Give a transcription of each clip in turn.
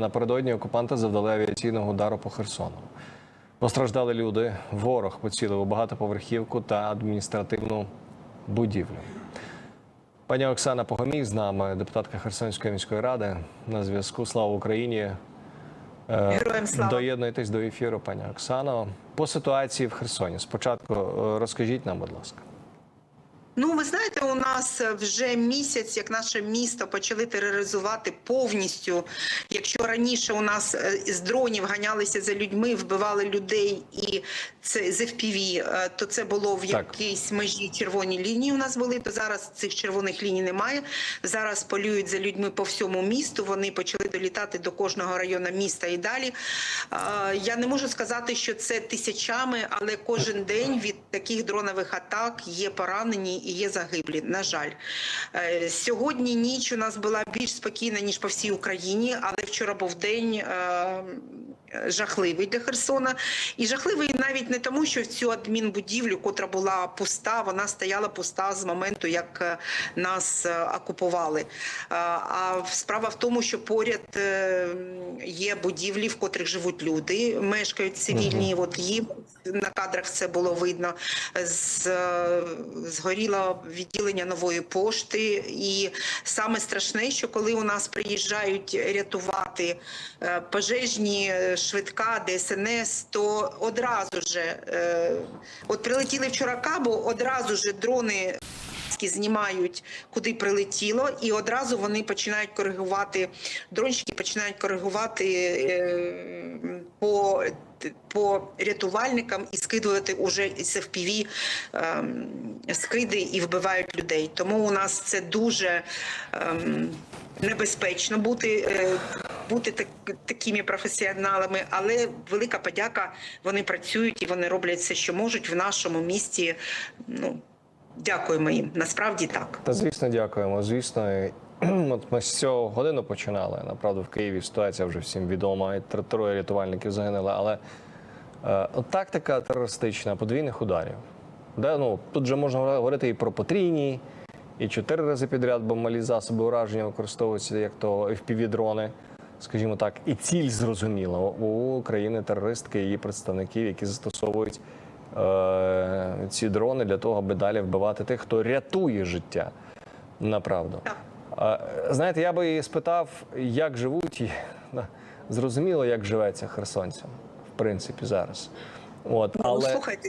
напередодні окупанти завдали авіаційного удару по Херсону. Постраждали люди. Ворог поцілив у багатоповерхівку та адміністративну будівлю. Пані Оксана Погомій з нами, депутатка Херсонської міської ради. На зв'язку Слава Україні. Е, Героям слава. Доєднуйтесь до ефіру, пані Оксано. По ситуації в Херсоні. Спочатку е, розкажіть нам, будь ласка. Ну, ви знаєте, у нас вже місяць, як наше місто почали тероризувати повністю. Якщо раніше у нас е, з дронів ганялися за людьми, вбивали людей і це з FPV, е, то це було в якійсь межі червоні лінії. У нас були. То зараз цих червоних ліній немає. Зараз полюють за людьми по всьому місту. Вони почали долітати до кожного району міста і далі. Е, Я не можу сказати, що це тисячами, але кожен день від таких дронових атак є поранені і є загиблі. На жаль, Е, сьогодні ніч у нас була більш спокійна ніж по всій Україні, але вчора був день. Жахливий для Херсона, і жахливий навіть не тому, що в цю адмінбудівлю, котра була пуста, вона стояла пуста з моменту, як е, нас е, окупували. Е, А справа в тому, що поряд є будівлі, в котрих живуть люди, мешкають цивільні. От їм на кадрах це було видно. З, згоріло відділення нової пошти. І саме страшне, що коли у нас приїжджають рятувати пожежні, швидка, ДСНС, то одразу же, е, от прилетіли вчора кабу, одразу же дрони знімають, куди прилетіло, і одразу вони починають коригувати дронщики, починають коригувати е, по, по рятувальникам і скидувати уже із FPV ем, скиди і вбивають людей. Тому у нас це дуже ем, небезпечно бути. е, Бути так, такими професіоналами, але велика подяка. Вони працюють і вони роблять все, що можуть в нашому місті. Ну дякуємо їм. Насправді так. Та звісно, дякуємо. Звісно, от ми з цього годину починали. Направду в Києві ситуація вже всім відома. І троє рятувальників загинули. Але е, от тактика терористична подвійних ударів. Де, ну, тут же можна говорити і про потрійні, і чотири рази підряд, бо малі засоби ураження використовуються як то FPV-дрони. Скажімо так, і ціль зрозуміла у країни-терористки і її представників, які застосовують е, ці дрони для того, аби далі вбивати тих, хто рятує життя. Направду. Знаєте, я би її спитав, як живуть, зрозуміло, як живеться херсонцям, в принципі, зараз. От, Ну, слухайте,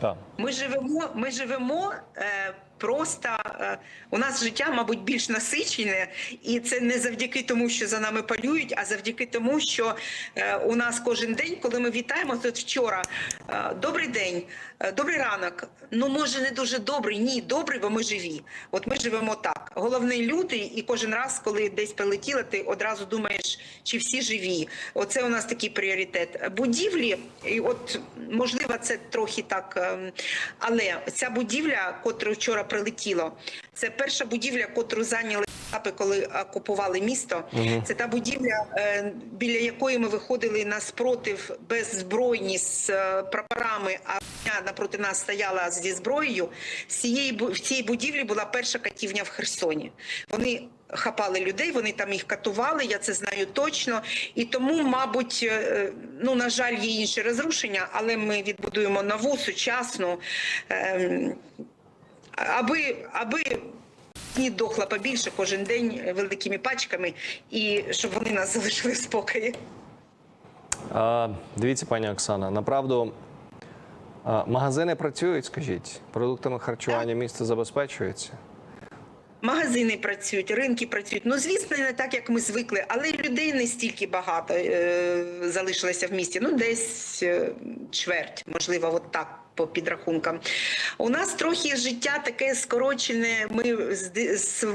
так. ми живемо, ми живемо е, просто е, у нас життя, мабуть, більш насичене, і це не завдяки тому, що за нами полюють, а завдяки тому, що е, у нас кожен день, коли ми вітаємо, тут вчора е, добрий день, добрий ранок. Ну може не дуже добрий, ні, добрий, бо ми живі. От ми живемо так. Головне люди, і кожен раз, коли десь прилетіло, ти одразу думаєш, чи всі живі. Оце у нас такий пріоритет. Будівлі, і от можливо, це трохи так, ем, але ця будівля, котру вчора прилетіло, це перша будівля, котру зайняли КАПи, коли окупували місто. Це та будівля, е, біля якої ми виходили на спротив беззбройні з е, прапорами, а напроти нас стояла зі зброєю. З цієї в цій будівлі була перша катівня в Херсоні. Вони хапали людей, вони там їх катували. Я це знаю точно. І тому, мабуть, е, ну на жаль, є інші розрушення, але ми відбудуємо нову сучасну. ем, Аби, аби ні дохла побільше кожен день великими пачками, і щоб вони нас залишили в спокої. А, дивіться, пані Оксана, направду а, магазини працюють, скажіть, продуктами харчування місто забезпечується. Магазини працюють, ринки працюють. Ну звісно, не так, як ми звикли, але людей не стільки багато е, залишилося в місті. Ну, десь е, чверть, можливо, от так. По підрахункам у нас трохи життя таке скорочене. Ми з,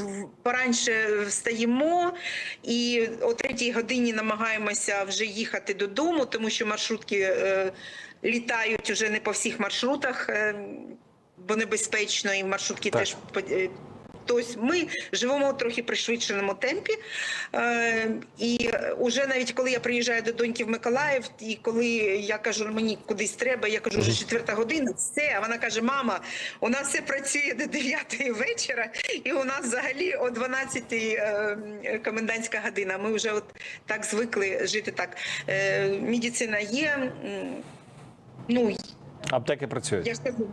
пораньше встаємо і о третій годині намагаємося вже їхати додому, тому що маршрутки е, літають уже не по всіх маршрутах, е, бо небезпечно, і маршрутки Так. теж е, Тобто ми живемо в трохи пришвидшеному темпі. Е, і вже навіть коли я приїжджаю до доньки в Миколаїв, і коли я кажу, мені кудись треба, я кажу, вже четверта година, все. А вона каже: мама, у нас все працює до 9 вечора, і у нас взагалі о 12 е, комендантська година. Ми вже от так звикли жити так. Е, медицина є. Ну, Аптеки працюють. я ж кажу.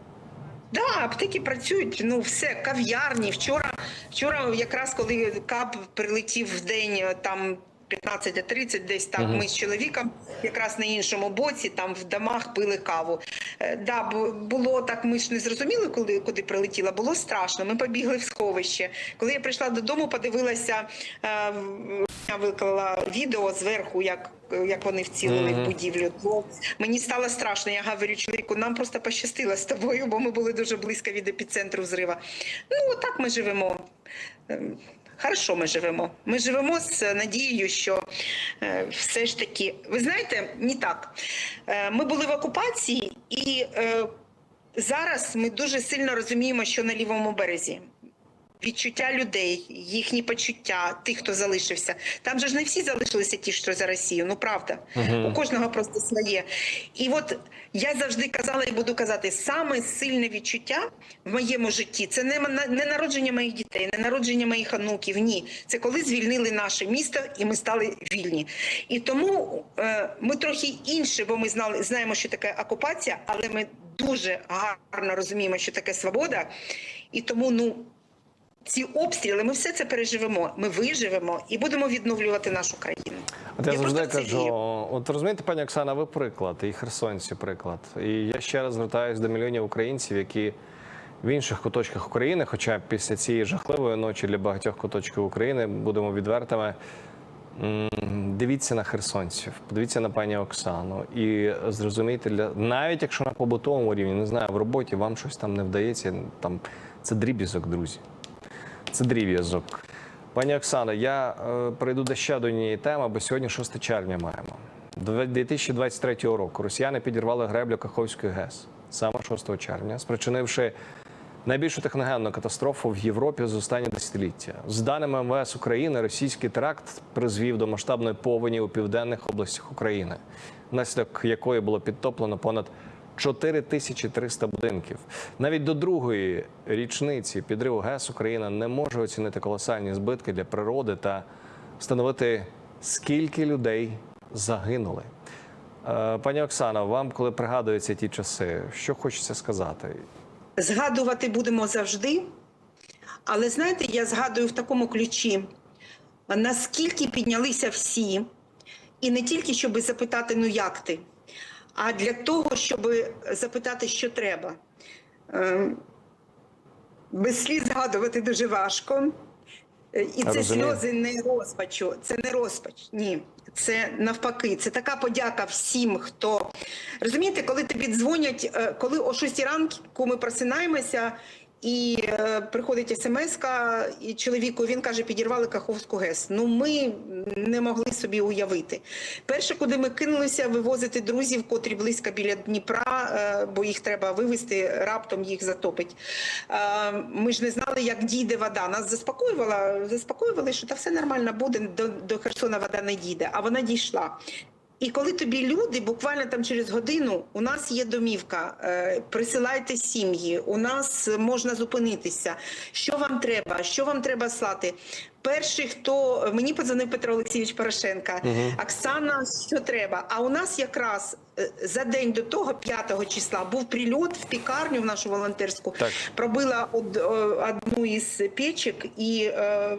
Да, аптеки працюють. Ну все, кав'ярні. Вчора, вчора, якраз коли кап прилетів в день е, там. 15-30 десь так Мгм. ми з чоловіком якраз на іншому боці там в домах пили каву. Е, да, було так, ми ж не зрозуміли, коли куди прилетіла. Було страшно. Ми побігли в сховище. Коли я прийшла додому, подивилася, е, я виклала відео зверху, як, як вони вцілили Мгм. в будівлю. То мені стало страшно. Я говорю чоловіку, нам просто пощастило з тобою, бо ми були дуже близько від епіцентру взрива. Ну так ми живемо. Хорошо, ми живемо. Ми живемо з надією, що е, все ж таки, ви знаєте, не так. Е, ми були в окупації, і е, зараз ми дуже сильно розуміємо, що на лівому березі. Відчуття людей, їхні почуття, тих, хто залишився. Там же ж не всі залишилися ті, що за Росію. Ну правда, Мгм. у кожного просто своє. І от я завжди казала і буду казати, саме сильне відчуття в моєму житті це не, не народження моїх дітей, не народження моїх онуків. Ні, це коли звільнили наше місто і ми стали вільні. І тому е, ми трохи інше, бо ми знали, знаємо, що таке окупація, але ми дуже гарно розуміємо, що таке свобода. І тому, ну. Ці обстріли, ми все це переживемо. Ми виживемо і будемо відновлювати нашу країну. От я, завжди в це кажу, от розумієте, пані Оксана, ви приклад, і херсонці приклад. І я ще раз звертаюся до мільйонів українців, які в інших куточках України, хоча після цієї жахливої ночі для багатьох куточків України будемо відвертими. Дивіться на херсонців, подивіться на пані Оксану і зрозумійте, для навіть якщо на побутовому рівні, не знаю, в роботі вам щось там не вдається, там це дріб'язок, друзі. Це дріб'язок. Пані Оксано, я е, перейду до ще однієї теми, бо сьогодні 6 червня маємо. 2023 року росіяни підірвали греблю Каховської ГЕС саме 6 червня, спричинивши найбільшу техногенну катастрофу в Європі з останніх десятиліття. З даними МВС України, російський теракт призвів до масштабної повені у південних областях України, внаслідок якої було підтоплено понад 4300 будинків. Навіть до другої річниці підриву ГЕС Україна не може оцінити колосальні збитки для природи та встановити, скільки людей загинули. Е, Пані Оксана, вам, коли пригадуються ті часи, що хочеться сказати? Згадувати будемо завжди. Але знаєте, я згадую в такому ключі, наскільки піднялися всі, і не тільки щоб запитати, ну як ти, а для того, щоб запитати, що треба. Ем, Без сліз згадувати дуже важко. Е, І це сльози не розпачу, це не розпач. Ні, це навпаки. Це така подяка всім, хто розумієте, коли тобі дзвонять, е, коли о 6 ранку ми просинаємося. І е, приходить смс і чоловіку він каже, підірвали Каховську ГЕС. Ну ми не могли собі уявити. Перше, куди ми кинулися вивозити друзів, котрі близько біля Дніпра, е, бо їх треба вивезти, раптом їх затопить. Е, ми ж не знали, як дійде вода. Нас заспокоювала, заспокоювали, що та все нормально буде, до, до Херсона вода не дійде, а вона дійшла. І коли тобі люди, буквально там через годину, у нас є домівка, е, присилайте сім'ї, у нас можна зупинитися. Що вам треба? Що вам треба слати? Перший, хто мені подзвонив Петро Олексійович Порошенка, Оксана, що треба? А у нас якраз е, за день до того, 5 числа, був прильот в пікарню в нашу волонтерську. Так. Пробила од- одну із печок, і е,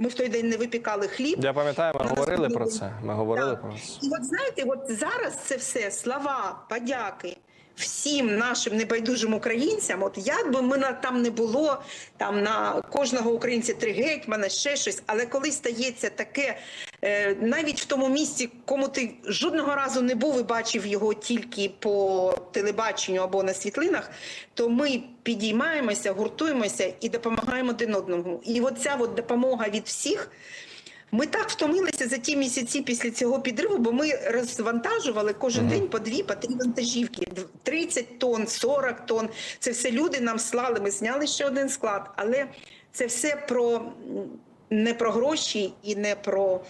ми в той день не випікали хліб. Я пам'ятаю, ми говорили про це. Ми говорили Так. про це. І от знаєте, от зараз це все слова, подяки всім нашим небайдужим українцям. От як би ми на там не було, там на кожного українця три гетьмана, ще щось. Але коли стається таке, е, навіть в тому місці, кому ти жодного разу не був і бачив його тільки по телебаченню або на світлинах, то ми підіймаємося, гуртуємося і допомагаємо один одному. І оця от допомога від всіх. Ми так втомилися за ті місяці після цього підриву, бо ми розвантажували кожен день по дві, по три вантажівки. 30 тонн, 40 тонн. Це все люди нам слали. Ми зняли ще один склад. Але Це все про не про гроші і не про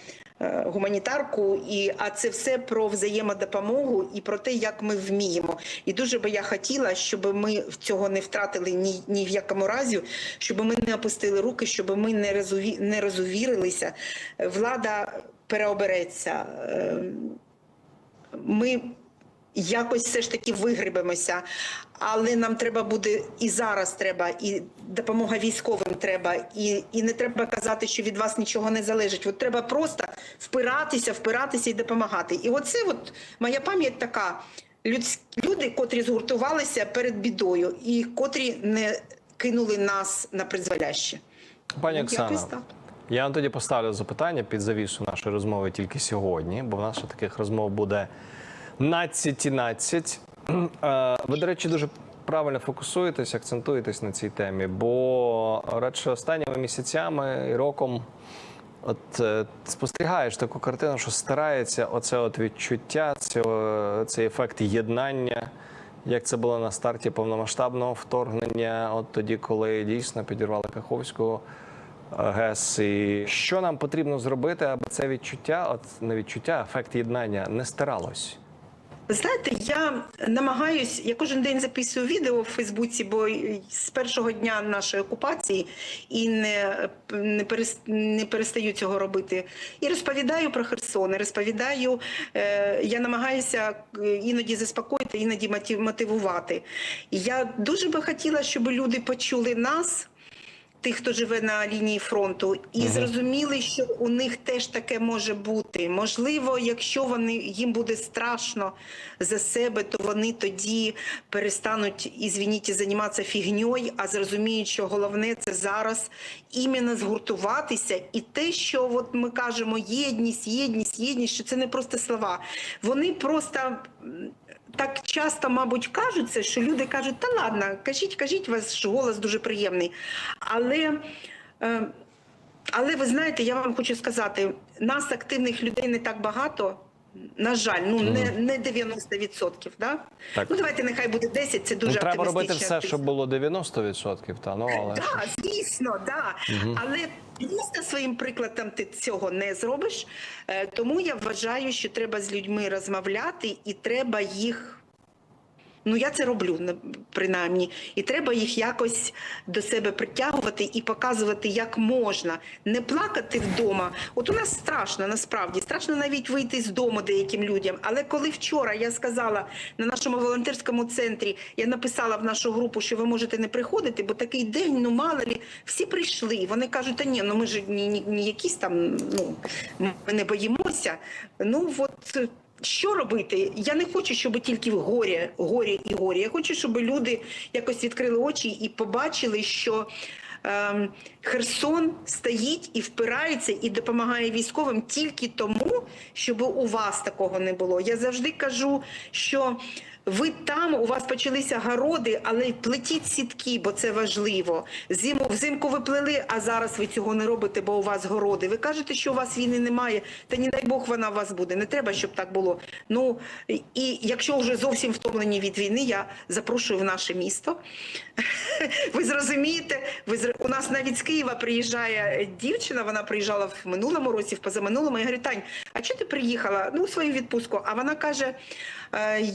гуманітарку, і, а це все про взаємодопомогу і про те, як ми вміємо. І дуже би я хотіла, щоб ми цього не втратили ні, ні в якому разі, щоб ми не опустили руки, щоб ми не, розуві, не розувірилися. Влада переобереться. Е, Ми якось все ж таки вигребемося, але нам треба буде і зараз треба, і допомога військовим треба, і, і не треба казати, що від вас нічого не залежить. От треба просто впиратися, впиратися і допомагати. І оце от моя пам'ять така. Люди, котрі згуртувалися перед бідою, і котрі не кинули нас на призволяще. Пані Оксана, я вам тоді поставлю запитання під завісу нашої розмови тільки сьогодні, бо в нас ще таких розмов буде 12 і 12. Е, Ви, до речі, дуже правильно фокусуєтесь, акцентуєтесь на цій темі, бо радше останніми місяцями і роком. От е, спостерігаєш таку картину, що старається оце от відчуття, цього, цей ефект єднання, як це було на старті повномасштабного вторгнення, от тоді, коли дійсно підірвали Каховську е, ГЕС. І що нам потрібно зробити, аби це відчуття, от не відчуття, а ефект єднання не стиралось? Знаєте, я намагаюсь, я кожен день записую відео в Фейсбуці, бо з першого дня нашої окупації і не, не, не перестаю цього робити. І розповідаю про Херсон, розповідаю, е, я намагаюся е, іноді заспокоїти, іноді мотив- мотивувати. Я дуже би хотіла, щоб люди почули нас. Тих, хто живе на лінії фронту, і зрозуміли, що у них теж таке може бути. Можливо, якщо вони їм буде страшно за себе, то вони тоді перестануть ізвініть, займатися фігньою, а зрозуміють, що головне це зараз іменно згуртуватися, і те, що от ми кажемо єдність, єдність, єдність, що це не просто слова. Вони просто так часто, мабуть, кажуться, що люди кажуть, та ладно, кажіть, кажіть, ваш голос дуже приємний. Але, е, але ви знаєте, я вам хочу сказати, нас активних людей не так багато. На жаль, ну не, не 90%, да? Так. Ну давайте нехай буде 10, це дуже Ну, треба робити все, щоб було 90%, та ну але так, звісно, да. Але просто своїм прикладом ти цього не зробиш. Е, Тому я вважаю, що треба з людьми розмовляти і треба їх. Ну, я це роблю принаймні, і треба їх якось до себе притягувати і показувати, як можна не плакати вдома. От у нас страшно насправді страшно навіть вийти з дому деяким людям. Але коли вчора я сказала на нашому волонтерському центрі, я написала в нашу групу, що ви можете не приходити, бо такий день, ну мало лі, всі прийшли. Вони кажуть, та ні, ну ми ж ні, ні, ні якісь там, ну ми не боїмося. Ну от. Е, що робити? Я не хочу, щоб тільки в горі, горі і горі. Я хочу, щоб люди якось відкрили очі і побачили, що ем, Херсон стоїть і впирається і допомагає військовим тільки тому, щоб у вас такого не було. Я завжди кажу, що ви там, у вас почалися городи, але плетіть сітки, бо це важливо. Зиму, взимку ви плели, а зараз ви цього не робите, бо у вас городи. Ви кажете, що у вас війни немає, та не дай Бог вона у вас буде. Не треба, щоб так було. Ну і якщо вже зовсім втомлені від війни, я запрошую в наше місто. Ви зрозумієте, ви зр- у нас навіть з Києва приїжджає дівчина. Вона приїжджала в минулому році, в позаминулому. Я говорю, Тань, а чого ти приїхала? Ну, у свою відпустку. А вона каже: «Е,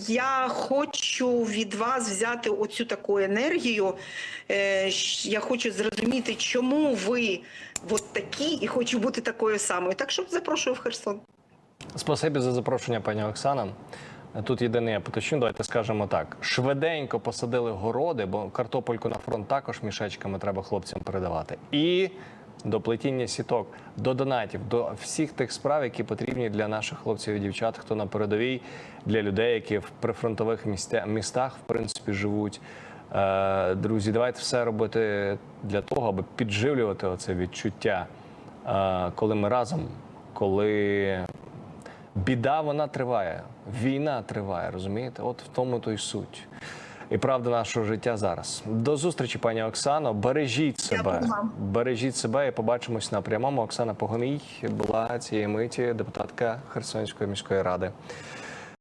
Я хочу від вас взяти оцю таку енергію. Е, Я хочу зрозуміти, чому ви от такі, і хочу бути такою самою. Так що запрошую в Херсон. Спасибі за запрошення, пані Оксана. Тут єдине я поточню, давайте скажемо так: швиденько посадили городи, бо картопельку на фронт також мішечками треба хлопцям передавати. І до плетіння сіток, до донатів, до всіх тих справ, які потрібні для наших хлопців і дівчат, хто на передовій, для людей, які в прифронтових містах, в принципі, живуть. Е, Друзі, давайте все робити для того, аби підживлювати оце відчуття, е, коли ми разом, коли біда вона триває, війна триває, розумієте? От в тому то й суть. І правда нашого життя зараз. До зустрічі, пані Оксано. Бережіть себе. Бережіть себе і побачимось на прямому. Оксана Погомій була цієї миті депутатка Херсонської міської ради.